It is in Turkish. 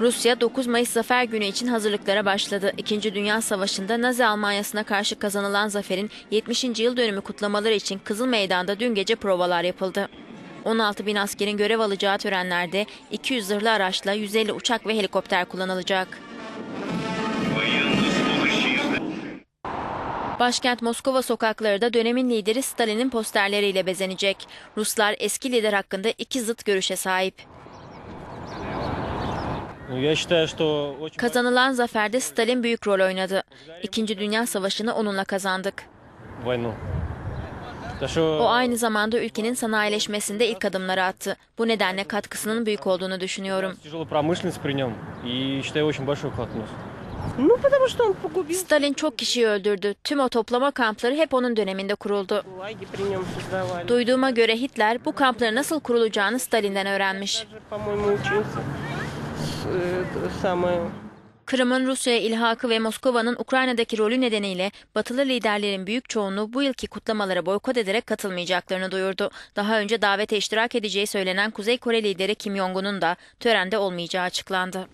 Rusya 9 Mayıs Zafer Günü için hazırlıklara başladı. İkinci Dünya Savaşı'nda Nazi Almanyası'na karşı kazanılan zaferin 70. yıl dönümü kutlamaları için Kızıl Meydan'da dün gece provalar yapıldı. 16 bin askerin görev alacağı törenlerde 200 zırhlı araçla 150 uçak ve helikopter kullanılacak. Başkent Moskova sokakları da dönemin lideri Stalin'in posterleriyle bezenecek. Ruslar eski lider hakkında iki zıt görüşe sahip. Kazanılan zaferde Stalin büyük rol oynadı. İkinci Dünya Savaşı'nı onunla kazandık. O aynı zamanda ülkenin sanayileşmesinde ilk adımları attı. Bu nedenle katkısının büyük olduğunu düşünüyorum. Stalin çok kişiyi öldürdü. Tüm o toplama kampları hep onun döneminde kuruldu. Duyduğuma göre Hitler bu kampları nasıl kurulacağını Stalin'den öğrenmiş. Даже, по-моему, учился с, э, это самое... Kırım'ın Rusya'ya ilhakı ve Moskova'nın Ukrayna'daki rolü nedeniyle batılı liderlerin büyük çoğunluğu bu yılki kutlamalara boykot ederek katılmayacaklarını duyurdu. Daha önce davete iştirak edeceği söylenen Kuzey Kore lideri Kim Jong-un'un da törende olmayacağı açıklandı.